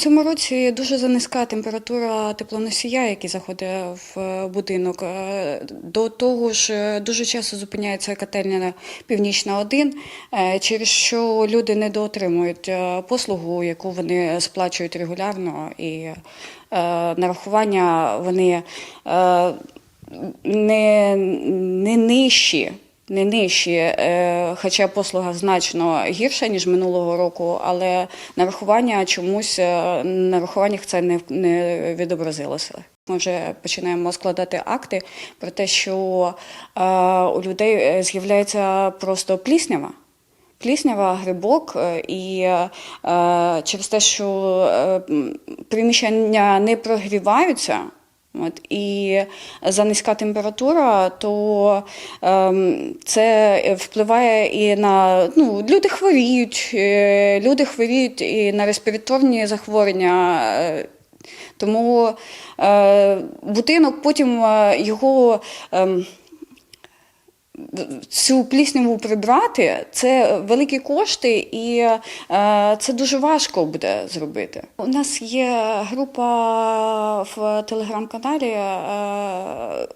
цьому році дуже занизька температура теплоносія, який заходить в будинок. Е, До того ж, е, дуже часто зупиняється котельня Північна 1, е, через що люди не доотримують е, послугу, яку вони сплачують регулярно, і е, нарахування вони е, не, не нижчі. Не нижчі, е, хоча послуга значно гірша, ніж минулого року, але нарахування чомусь е, на нарахуваннях це не, не відобразилося. Ми вже починаємо складати акти про те, що е, у людей з'являється просто пліснява. Пліснява, грибок, і е, через те, що е, приміщення не прогріваються, От, і за низька температура, то ем, це впливає і на ну, люди хворіють, е, люди хворіють і на респіраторні захворювання. е, Тому е, будинок потім е, його. ем, Цю плісняву прибрати це великі кошти, і е, це дуже важко буде зробити. У нас є група в телеграм-каналі е,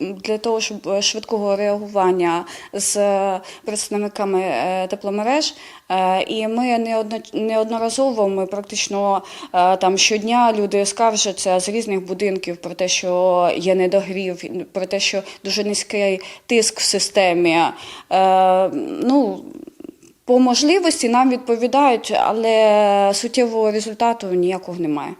для того, щоб швидкого реагування з представниками е, тепломереж. Е, І ми неодно- неодноразово, ми практично е, там щодня люди скаржаться з різних будинків про те, що є недогрів, про те, що дуже низький тиск в системі. Е, Ну, по можливості нам відповідають, але суттєвого результату ніякого немає.